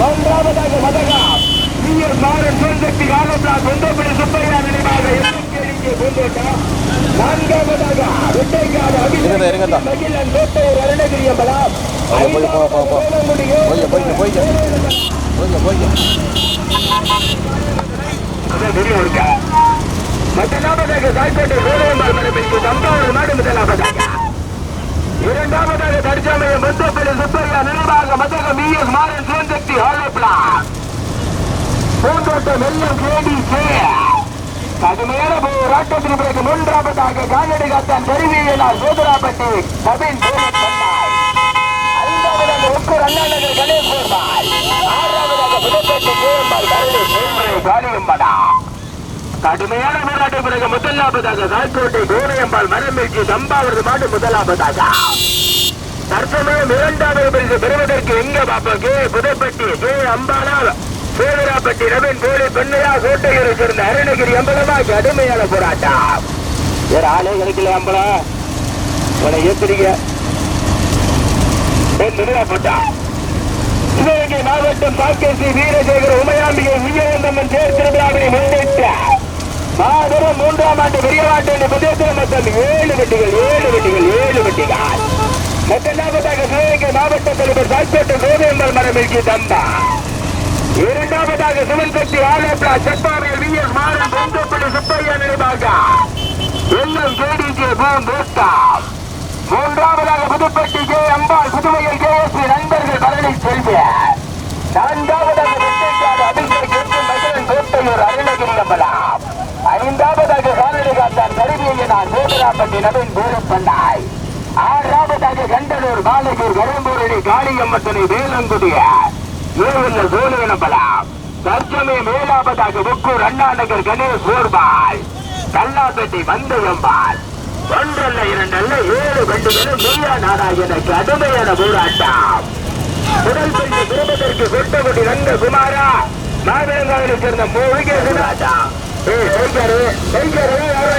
ஒன்றாவதாக மூன்றாவதாக நீர் மாறு மாறன் சக்தி காலத்தால் சொந்தப்படி சுப்பையா நினைவாக இருங்கடா, இருங்கடா. போய், போய், போ, போ, போ. போய்க்க, போய்க்க, போய்க்க. போய்க்க போய்க்க. முதலாவதாக தாய்க்கோட்டை சூரியம்பாள் மரபிற்கு தம்பாவூர் நாடு முதலாவதாக. இரண்டாவதாக தற்சமயம் முத்தப்பள்ளி சுப்பையா நினைவாக மதக பிஎஸ் மாறன் சிவசக்தி ஹாலப்ளா பூந்தோட்டம் வெள்ளம் கேடி கே கடுமையான போராட்டத்தின் பிறகு மூன்றாவதாக காலடி காத்தான் கருவியலால் சோதராப்பட்டி கபின் ஐந்தாவதாக உக்கூர் அண்ணா நகர் கணேஷ் கோர்பால் ஆறாவதாக புதுப்பேட்டை கேஎம்பால் கரடி சேம்பரை காளியம்படா கடுமையான போராட்ட பிறகு முதலாவதாக சாய்கோட்டை கோரையம்பால் மரமிழ்ச்சி சம்பாவது மாடு முதலாவதாக. தற்சமயம் இரண்டாவது பிறகு பெறுவதற்கு எங்க பாப்பாக்கு கே புதுப்பட்டி கே அம்பாலா சேவராப்பட்டி ரவீன் போலி பெண்ணையா கோட்டையூரை சேர்ந்த அருணகிரி அம்பலமா கடுமையான போராட்டம். வேற ஆளே கிடைக்கல அம்பலம் உன ஏத்துறீங்க சிவகங்கை மாவட்டம் பாக்கேசி வீரசேகர உமையாம்பிகை விஜயந்தம்மன் தேர் திருவிழாவினை முன்னிட்ட மாபெரும் மூன்றாம் ஆண்டு பெரியவாட்டு பிரதேசத்தில் மொத்தம் ஏழு வெட்டிகள் ஏழு வெட்டிகள் ஏழு வெட்டிகள். முதலாவதாக சிவகங்கை மாவட்ட தலைவர் சாய்கோட்டை மரம் இருக்கி தந்தா இரண்டாவதாக சிவன் கட்சி ஆலோப்லா செப்பாவையில் வி எஸ் மாறன் பொங்கப்பள்ளி சுப்பையா நினைவாக. எல்லாம் கேடிகே பூம் போஸ்டா மூன்றாவதாக புதுப்பட்டி கே அம்பாள் புதுவையில் கே எஸ் பி நண்பர்கள் பழனி செல்வி நான்காவதாக வெட்டைக்காடு அபிஷேக் என்று மகிழன் கோட்டையூர் அருணகிரி அம்பலம் ஐந்தாவதாக காலடி கருவியை நான் சோதராப்பட்டி நவீன் பூரப்பண்டாய் ஆறாவதாக கண்டனூர் பாலகூர் கரும்பூரணி காளியம்மத்தனை வேலங்குடியார். ஏழுள்ள சோழனபலம் தற்சமயம் ஏழாவதாக முக்கூர் அண்ணா நகர் கணேஷ் போர்பால் கல்லாப்பட்டி வந்தயம்பால் ஒன்றல்ல இரண்டல்ல ஏழு வண்டிகளும் மெய்யா நாராயண கடுமையான போராட்டம். முதல் பெண்ணை திரும்பதற்கு கொட்டகுடி ரங்க குமாரா மாவிலங்காவிலை சேர்ந்த மூலிகை சுராஜா ஏய் சைக்காரு சைக்காரு யாரா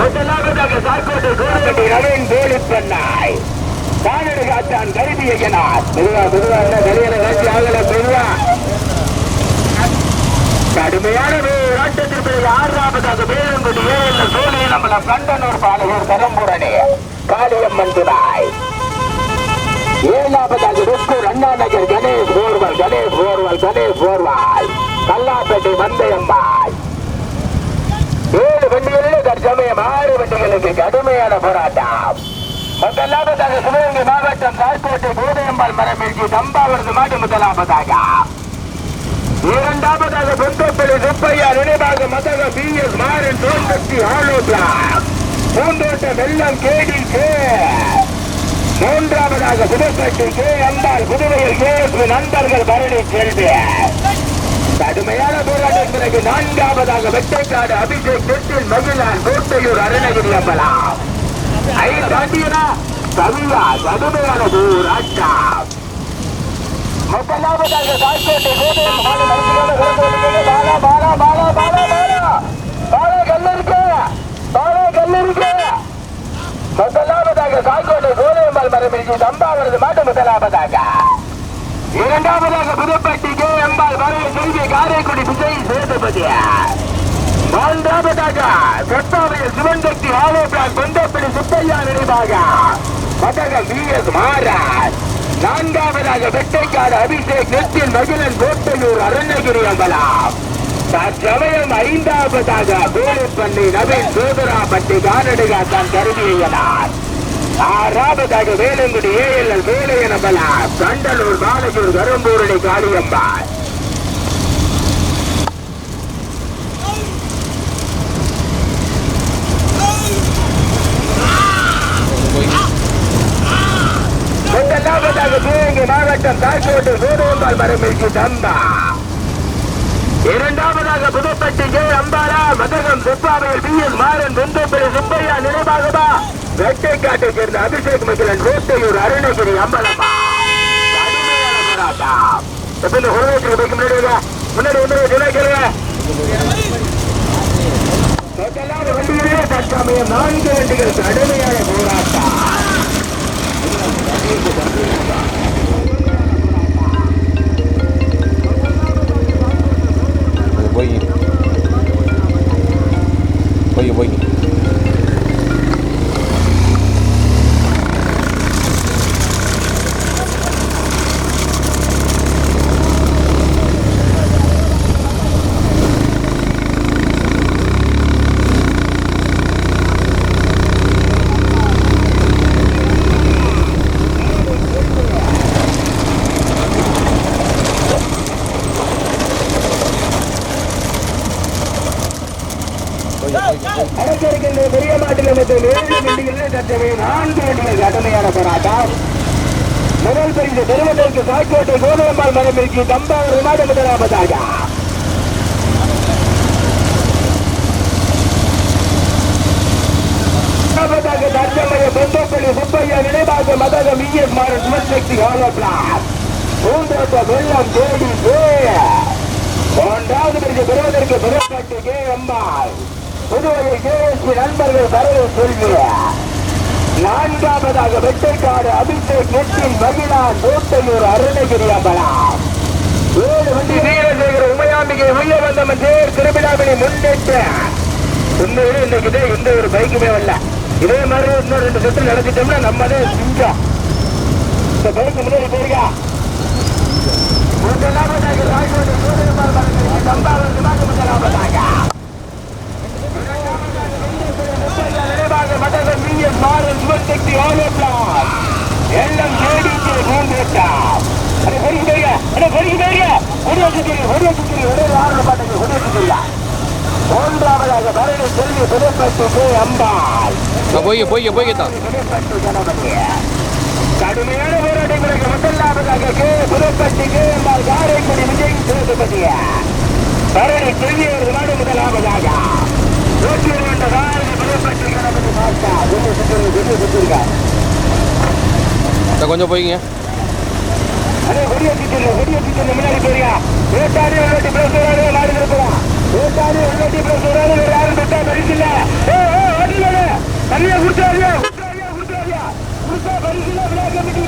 முதலாவதாக சாக்கோட்டை கோரகட்டி ரவீன் கோழிப்பண்ணாய் கானடு காத்தான் கருதி ஐயனார் மெதுவா மெதுவா வெளியில வேண்டி ஆகல மெதுவா. கடுமையான போராட்டத்திற்கு ஆறாவதாக வேலுங்குடி ஏழு சோழி நம்மள கண்டனூர் பாலகூர் தரம்பூரணி காளியம்மன் துணாய் ஏழாவதாக ருக்கூர் Anna Nagar Ganesh borewell Ganesh borewell Ganesh borewell. Kallappettai Manthaiyammal ஏழு வண்டிகளில் தற்சமயம் வண்டிகளுக்கு கடுமையான போராட்டம். முதலாவதாக சிவகங்கை மாவட்டம் கார்கோட்டை கோதையம்பாள் மரமிழ்ச்சி தம்பாவரது மாட்டு முதலாவதாக. இரண்டாவதாக பொந்தப்பள்ளி சுப்பையா நினைவாக மதக பி எஸ் மாறன் தோன்சக்தி ஆலோ பூந்தோட்ட வெள்ளம் கேடி கே. மூன்றாவதாக புதுப்பட்டி கே. அம்பாள் புதுவையில் கே. நண்பர்கள் பரணி செல்வி கடுமையான போராட்டம் பிறகு நான்காவதாக வெட்டைக்காடு அபிஷேக் தெற்கில் மகிழான் கோட்டையூர் அருணகிரி அம்பலம் ஐந்தாண்டியனா? கவியா கடுமையான போராட்டம். முதலாவதாக சாய்கோட்டை கோதையம் மாடு மருத்துவமனை குழந்தைகளுக்கு பாலா பாலா பாலா பாலா பாலா. பாலா கல்லூரிக்கு பாலா கல்லூரிக்கு முதலாவதாக சாய்கோட்டை கோதையம்பால் மரமிழ்ச்சி தம்பாவரது மாட்டு முதலாவதாக. இரண்டாவதாக புதுப்பட்டி கே அம்பாள் வரவு செல்வி காரைக்குடி விஜய் சேதுபதி மூன்றாவதாக கொத்தாவில் சிவன் சக்தி ஆலோ பிளாக் கொண்டப்படி சுப்பையா நினைவாக? மதக வி எஸ் மாறான் நான்காவதாக வெட்டைக்காடு அபிஷேக் நெற்றில் மகிழன் கோட்டையூர் அருணகிரி அம்பலாம். தற்சமயம் ஐந்தாவதாக கோழிப்பண்ணி நவீன் சோதரா பட்டி கானடிகா தான் கருதியனார் ஆறாவதாக வேலங்குடி ஏஎல்எல் வேலையன பலா கண்டலூர் பாலகூர் கரும்பூரணி காளியம்பாள். மாவட்டம் தாக்கோட்டு சோதவம்பாள் மரமிற்கு தம்பா. இரண்டாவதாக புதுப்பட்டி ஜெய அம்பாலா மதகம் சுப்பாவையில் பி எஸ் மாறன் வெந்தப்பள்ளி சுப்பையா நினைவாகவா? வெட்டைக்காட்டை சேர்ந்த அபிஷேக் மகிழன் கோட்டையூர் அருணகிரி அம்பலமா. எப்ப இந்த உலகத்துக்கு போய்க்கு முன்னாடி முன்னாடி வந்து விளையாடுங்க வண்டிகளே தற்சமயம் நான்கு வண்டிகள் கடுமையான போராட்டம் அது போய் போய் போய் போய் போய் போய் அரசிருக்கின்ற பெரிய மாட்டில் மற்றும் ஏழு வண்டிகளில் தற்சமயம் நான்கு வண்டிகள் கடுமையான முதல் பரிசு பெறுவதற்கு சாக்கோட்டை கோதரம்பாள் மரமிற்கு தம்பாவூர் விமானம் முதலாவதாக இரண்டாவதாக தற்சமய சுப்பையா நினைவாக மதகம் இஎஸ் மாறன் சிவசக்தி ஹாலோ பிளாஸ் வெள்ளம் தேடி பரிசு பெறுவதற்கு கே. நண்பர்கள் வரவு சொல்கிறார். நான்காவதாக வெட்டைக்காடு அபிஷேக் நெட்டின் மகிழா கோட்டையூர் அருணகிரி அம்பலம். ஏழு வண்டி வீரசேகர உமையாம்பிகை உயர்வந்தமன் தேர் திருவிழாவினை முன்னிட்டு. உண்மையிலே இன்னைக்கு இதே ஒரு பைக்குமே வரல. இதே மாதிரி இன்னொரு ரெண்டு சுற்று நடத்திட்டோம்னா நம்மளே சிங்கம் இந்த பைக்கு முன்னாடி போயிருக்கா? முதலாவதாக ராஜோட சூரியமார் முதலாவதாக நினைவாக மதகன் விஎஸ் மாறன் சிவசக்தி ஆலோசனம் எல்லாம் கேடிக்கு பூந்தோட்டம் அட பெரிய பெரிய அட பெரிய பெரிய. ஒரே சுத்திரி ஒரே சுத்திரி ஒரே ஆறு பாட்டுக்கு ஒரே சுத்திரியா மூன்றாவதாக பரணி செல்வி புதுப்பட்டு கே அம்பாள். போய் போய் போய் தான் கடுமையான போராட்டங்களுக்கு முதலாவதாக கே புதுப்பட்டு கே அம்பாள் காரைக்குடி விஜய் சேதுபதி பரணி செல்வி ஒரு நாடு முதலாவதாக. கொஞ்சம் போய்ங்க அடே கொடிய சுற்றில கொடிய சுற்றில முன்னாடி போறியா வேட்டாடி உள்ளாட்டி பிளஸ் வராது நாடு இருக்கலாம் வேட்டாடி உள்ளாட்டி பிளஸ் வராது வேற யாரும் பெட்டா பரிசில்ல ஏ ஏ ஓடில தண்ணிய குடிச்சாரியா குடிச்சாரியா குடிச்சாரியா குடிச்சா பரிசில்ல விளையாட கமிட்டி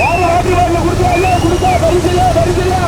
யாரும் ஆட்டி வரல குடிச்சாரியா குடிச்சா பரிசில்ல பரிசில்ல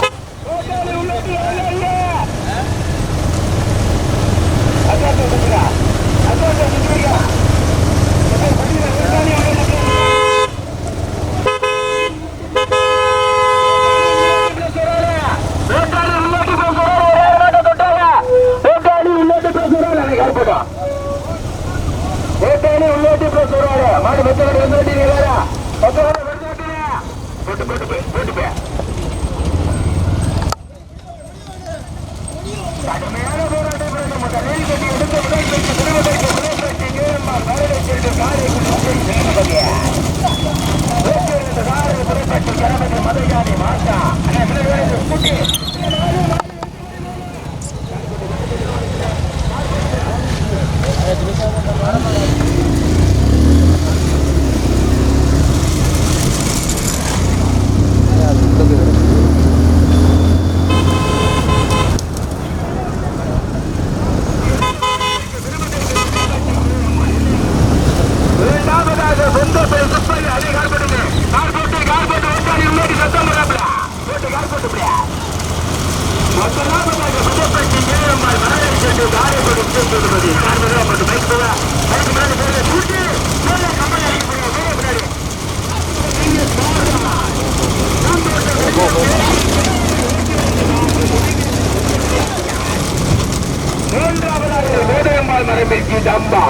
மரபிற்கு தம்பா.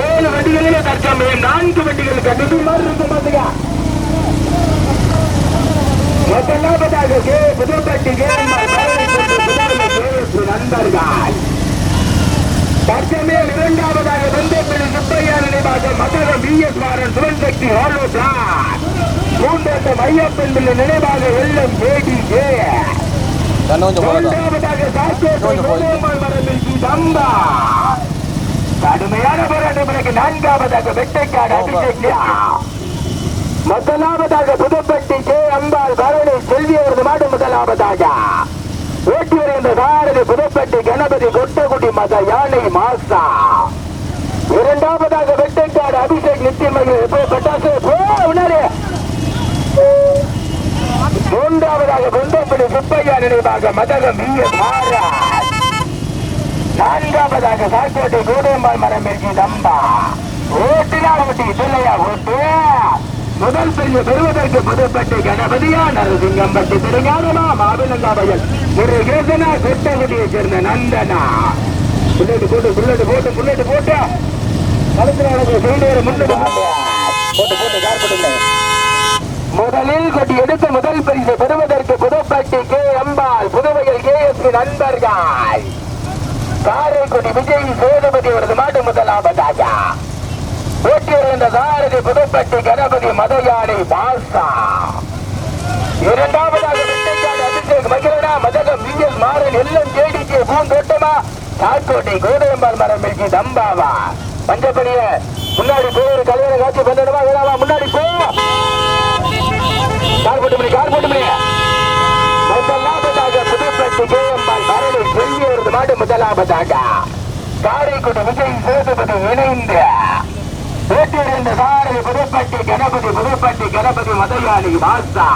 ஏழு வண்டிகளிலே தற்சமயம் நான்கு வண்டிகள் கண்டிப்பா மாதிரி இருக்க மாட்டேங்க முதலாவதாக கே புதுப்பட்டி கேஎம்ஆர் நண்பர்கள். தற்சமயம் இரண்டாவதாக வெந்தப்பள்ளி சுப்பையா நினைவாக மதுரம் பி எஸ் மாறன் பிளான் மூன்றாவது பிள்ளை நினைவாக வெள்ளம் கொஞ்சம் கொஞ்சம் போய். கடுமையான போராட்டம் பிறகு நான்காவதாக வெட்டைக்காடு. அபிஷேக் முதலாவதாக புதுப்பட்டி கே அம்பாள் பரணி செல்வி அவரது மாடு முதலாவதாக. ஓட்டி வருகின்ற சாரதி புதுப்பட்டி கணபதி கொட்டகுடி மத யானை மாசா. இரண்டாவதாக வெட்டைக்காடு அபிஷேக் நித்தியமகி பட்டாசு? முன்னாடி மூன்றாவதாக பொந்தப்படி சுப்பையா நினைவாக மதகம் வி எஸ் மாராஜ் நான்காவதாக சாக்கோட்டை கோடையம்பாள் மரம் இருக்கி தம்பா. ஓட்டினால் ஓட்டி பிள்ளையா ஓட்டு. முதல் பெரிய பெறுவதற்கு புதுப்பட்டு கணபதியா நரசிங்கம் பட்டி திருஞானமா மாவிலங்காவையல் ஒரு கேசனா கொட்டகுதியை சேர்ந்த நந்தனா. புல்லட்டு போட்டு புல்லட்டு போட்டு புல்லட்டு போட்டு. கழுத்துல எனக்கு சொல்லுகிற முன்னுக்கு போட்டு போட்டு கார் போட்டு முதலில் கொட்டி எடுத்த முதல் பரிசு பெறுவதற்கு புதுப்பட்டி கே அம்பாள் புதுவையில் கே எஸ் நண்பர்கள். காரைக்குடி விஜய் சேதுபதி அவரது மாட்டு முதலாவதாக. ஓட்டி வருகின்ற சாரதி புதுப்பட்டி கணபதி மதயானை பாசா இரண்டாவதாக அபிஷேக் மகிழனா மதகம் வி மாறன் எல்லம் கேடிக்கு பூந்தோட்டமா தாக்கோட்டை கோதையம்பாள் மரம் மில்கி தம்பாவா. பஞ்சப்படிய முன்னாடி போய் ஒரு கல்யாண காட்சி பண்ணணுமா வேணாமா முன்னாடி போ. கார் போட்டு முடியும் கார் போட்டு முடியும் முதலாவதாக புதுப்பட்டி கேஎம்பால் பரணி செல்வி மாடு முதலாவதாக. காரைக்குடி விஜய் சேதுபதி இணைந்து பேட்டியிருந்த சாரதி புதுப்பட்டி கணபதி புதுப்பட்டி கணபதி மதையாளி வாசா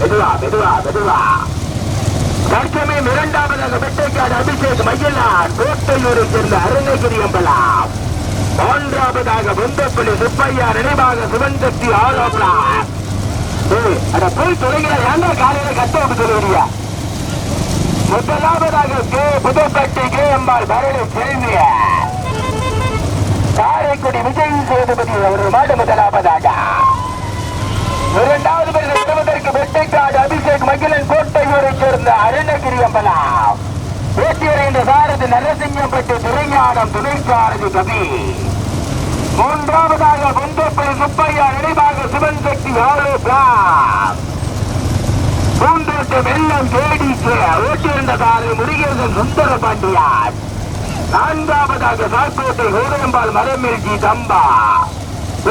மெதுவா மெதுவா மெதுவா. தற்சமயம் இரண்டாவதாக வெட்டைக்காடு அபிஷேக் மயிலார் கோட்டையூரை சேர்ந்த அருணகிரி அம்பலாம். மூன்றாவதாக வெந்தப்பள்ளி சுப்பையா நினைவாக சிவன்சக்தி ஆலோசனார் ஏய், அட போய் தொலைகிற ஏன்டா காலையில கட்டவுக்கு சொல்லுவீங்க? முதலாவதாக கே புதுப்பட்டி கே அம்பாள் பரணி செல்விய காரைக்குடி விஜய் சேதுபதி அவர்கள் மாட்டு முதலாவதாக. இரண்டாவது பரிசு பெறுவதற்கு வெட்டைக்காடு அபிஷேக் மகிழன் கோட்டையூரைச் சேர்ந்த அருணகிரி அம்பலாம். பேட்டி வருகின்ற சாரதி நரசிங்கம்பட்டி துறைஞானம் துணை சாரதி கவி. மூன்றாவதாக பொந்தப்பள்ளி சுப்பையா நினைவாக சிவன் சக்தி ஆலோ பிளாக் பூந்தோட்ட வெள்ளம் தேடிக்கு ஓட்டியிருந்த சாலை முருகேசன் சுந்தர பாண்டியார். நான்காவதாக சாக்கோட்டை கோதம்பால் மரமிழ்ச்சி தம்பா.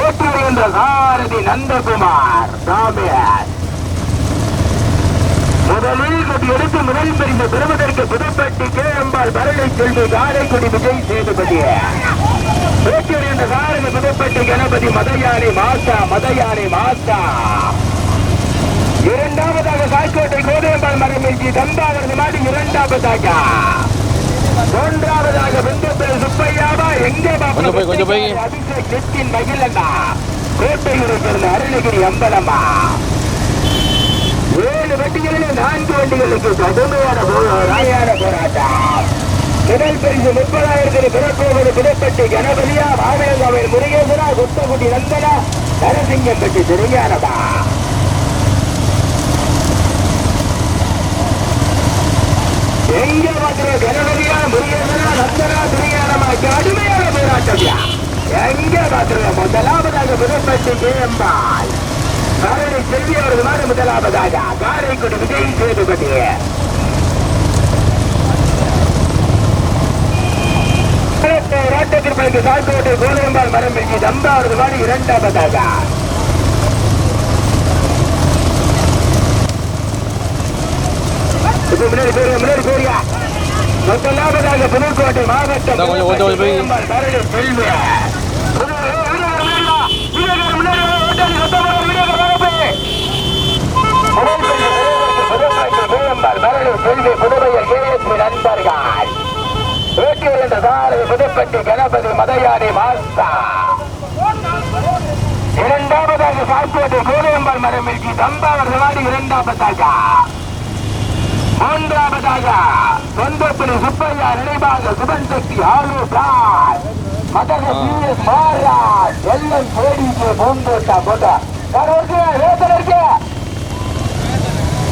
ஓட்டி வருகின்ற சாரதி நந்தகுமார் ராமியார். முதலில் கொடி எடுத்து முதல் பரிசு பெறுவதற்கு புதுப்பட்டி கேஎம்பால் பரணி செல்வி காரைக்குடி விஜய் சேதுபதி ஓட்டி வருகின்ற சாரதி புதுப்பட்டி கணபதி மதயானை மாசா மதயானை மாசா இரண்டாவதாக சாய்க்கோட்டை கோதையம்பாள் மரமில்கி தம்பாவது மாடி இரண்டாவதாக. மூன்றாவதாக வெந்தப்பள்ளி சுப்பையாவா? எங்கே பாப்பா? கொஞ்சம் போய். அபிஷேக் நெத்தின் மகிழண்ணா கோட்டையூரை சேர்ந்த அருணகிரி அம்பலம்மா. ஏழு வண்டிகளில் நான்கு வண்டிகளுக்கு கடுமையான போராயான போராட்டம். முதல் பரிசு முப்பதாயிரத்தில் பிறப்போவது புதுப்பட்டி கணபதியா மாவிலங்காவில் முருகேசனா குத்தகுடி நந்தனா நரசிங்கம்பட்டி திருஞானமா எங்க மாத்திர கணபதியா முருகேசனா நந்தனா திருஞானமா கடுமையான போராட்டம்யா எங்க மாத்திர முதலாவதாக புதுப்பட்டி கேஎம்பால் காரணி செல்வி அவரது மாடு முதலாவதாக காரைக்குடி விஜய் சேதுபதி ராட்டத்திற்கு சாக்கோட்டை மரம் வெட்டி தம்பா அவரது இரண்டாவதாக முன்னாடி போறியா முன்னாடி போறியா முதலாவதாக புதுக்கோட்டை மாவட்டம் புதுப்பட்டி கணபதி மதையாடி மாஸ்தா இரண்டாவதாக சாக்கோட்டை கோலையம்பாள் மரமில்கி தம்பாவர் வாடி இரண்டாவதாக மூன்றாவதாக தொந்தப்பள்ளி சுப்பையா நினைவாக சுபன் சக்தி ஆலு பிளாஸ் ஆ. பிஎஸ் மாறான் எல்லாம் தேடிக்கு பூந்தோட்டா போட்டா. நான் இருக்கு? வேசல் இருக்கு?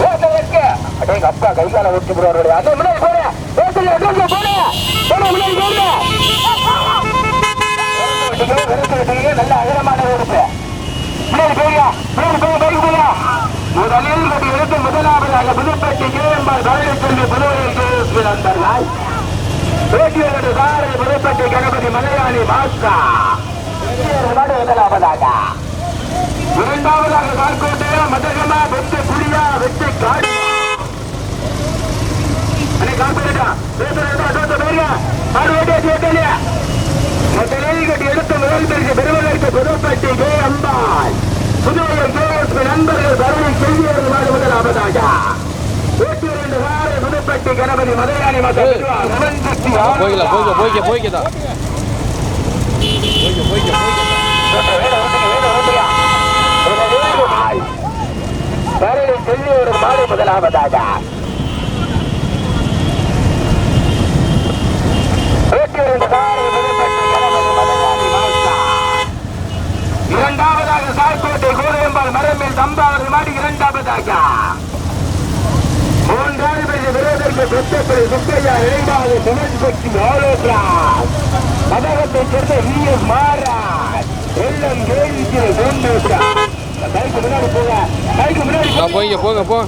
வேசல் இருக்கு? அடேங்க அப்பா கை கால ஒட்டி போடுவாரு அதே முன்னாடி போறேன் வேசல் எங்க போறேன் போன முன்னாடி போறேன் நல்ல அகலமான உறுப்பு முன்னாடி போயா முன்னாடி போய் பைக் போயா முதலில் கட்டி எடுத்து முதலாவதாக புதுப்பட்டி கேஎம்பால் பழனிச்செல்வி புதுவையில் கேஎஸ்பி நண்பர்கள் பேட்டியரது சாரதி புதுப்பட்டி கணபதி மலையாளி பாஸ்கா. முதலாவதாக. இரண்டாவதாக கார்கோட்டையா மதகமா வெற்றி புளியா வெற்றி காடு அன்னை காப்பீடா பேசுறா தோத்த பேருங்க. மாடு ஓட்டியாச்சு ஓட்டலையா முதலில் கட்டி எடுத்த முதல் பரிசு பெறுவதற்கு புதுப்பட்டி கே அம்பாள் புதுவையில் கேஎஸ்பி நண்பர்கள் பரணி செய்தியது மாடு முதலாவதாக நூற்றி இரண்டு வார புதுப்பட்டி கணபதி மதுரையாணி மக்கள் போய்க்கலாம் போய்க்க போய்க்க போய்க்கதா போய்க்க போய்க்க பரணி செய்தியோடு மாடு முதலாவதாக இரண்டாவதாக தம்பாவது மாடி இரண்டாவதாக மூன்றாவது பெரிய விரோதற்கு பெற்றப்படி சுப்பையா இரண்டாவது சுமன் சக்தி ஆலோசராஜ் மதகத்தை சேர்ந்த விஎஸ் மாறாஜ் எல்லாம் கேள்விக்கு பூந்தோட்டார் கைக்கு முன்னாடி போக கைக்கு முன்னாடி போய்க்க போங்க போ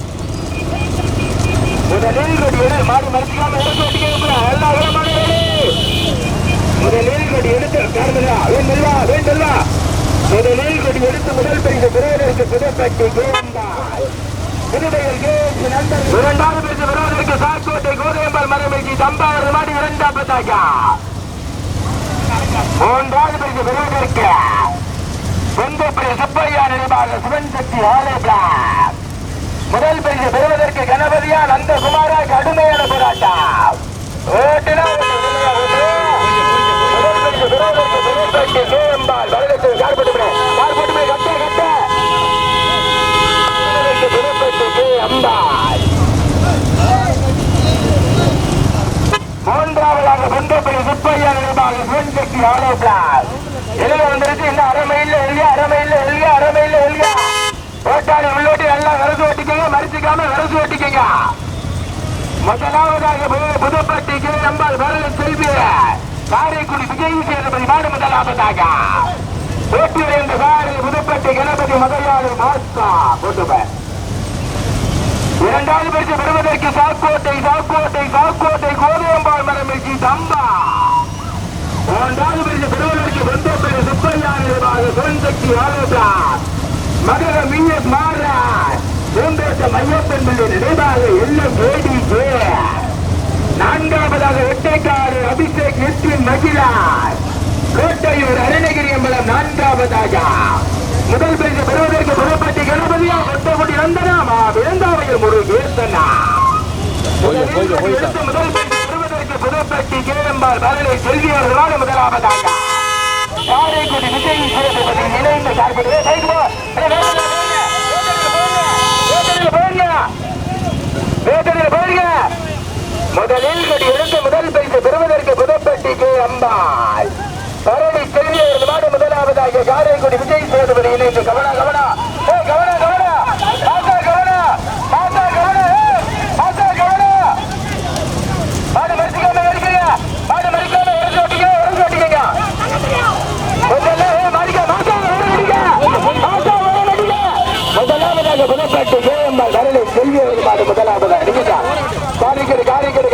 முதலில் கொடி மாடு மறைச்சிக்காம எடுத்து ஒட்டிக்க எல்லா வேலை முதலில் கொடி எடுத்து காரணா வேண்டல்லா வேண்டல்லா முதலில் கொடி எடுத்து முதல் பரிசு பெறுவதற்கு புதுப்பட்டி கேந்தாள் புதுவையில் இரண்டாவது பரிசு விரோதற்கு சாக்கோட்டை கோதையம்பால் மரமிற்கு தம்பாவது மாடி இரண்டாவதாக மூன்றாவது பரிசு விரோதற்கு சொந்தப்படி சுப்பையா நினைவாக சிவன் சக்தி ஆலை முதல் பரிசு பெறுவதற்கு கணபதியா நந்தகுமாரா கடுமையான போராட்டம். ஓட்டுனா முதல் பரிசு பெறுவதற்கு மூன்றாவதாக சொந்தப்படி சுப்பையா நினைவாக சிவன் ஆலோ பிளாக் எழுத வந்துருச்சு இன்னும் அரை மைல்ல எழுதியா அரை மைல்ல எழுதியா அரை மைல்ல எழுதியா ஓட்டாளி உள்ளோட்டி நல்லா விரசு ஓட்டிக்கங்க மறிச்சுக்காம விரசு ஓட்டிக்கங்க முதலாவதாக புதுப்பட்டிக்கு நம்பால் வரல செல்வி காரைக்குடி விஜய் சேதுபதி முதலாவதாக. ஓட்டி வைந்த புதுப்பட்டி கணபதி மதையாளு மாஸ்டா போட்டுப்பேன் இரண்டாவது பரிசு பெறுவதற்கு சாக்கோட்டை சாக்கோட்டை சாக்கோட்டை கோதையம்பாள் மரமிழ்ச்சி தம்பா. மூன்றாவது பரிசு பெறுவதற்கு வெந்தப்பள்ளி சுப்பையா நிர்வாக சுவன்சக்தி ஆலோசா மகர மிஎஸ் மாறார். பூந்தோட்ட மையப்பன் பிள்ளை நினைவாக எல்லம் ஏடிஜே. நான்காவதாக ஒட்டைக்காடு அபிஷேக் எஸ்பின் மகிழார். கோட்டையூர் அருணகிரி அம்பலம் நான்காவதாக. முதல் பரிசு பெறுவதற்கு புறப்பட்டி கணபதியா விருந்தாவையில் முருகேசனா. போய்க்க போய்க்க போய்க்க எடுத்து முதல் பரிசு பெறுவதற்கு புதுப்பட்டி கேஎம்பால் பரணி செல்வியர்களான முதலாவதாக. காரைக்குடி விஜய் சேதுபதி இணைந்த சார்பு முதலில் கடி எடுத்து முதல் பரிசு பெறுவதற்கு புதுப்பட்டி கே அம்பாள் முதலாவதாக காரைக்குடி விஜய் சேதுபதி இணைந்து கவனா கவனா. ஏ கவனா கவனா. பாத்தா கவனா பாத்தா கவனா. ஏய், கவனா. மாடு மறிச்சுக்காம மறிக்கிறீங்க மாடு மறிக்காம உடச்சு ஓட்டிக்க உடச்சு ஓட்டிக்கங்க. முதல்ல ஏய், மாறிக்க மாசா வரடிங்க மாசா வரடிங்க முதலாவதாக புனப்பட்டு ஜெயம்பாள் வரலை. செல்வி அவர்கள் மாடு முதலாவதாக அடிக்கா காரிக்கடு காரிக்கடு.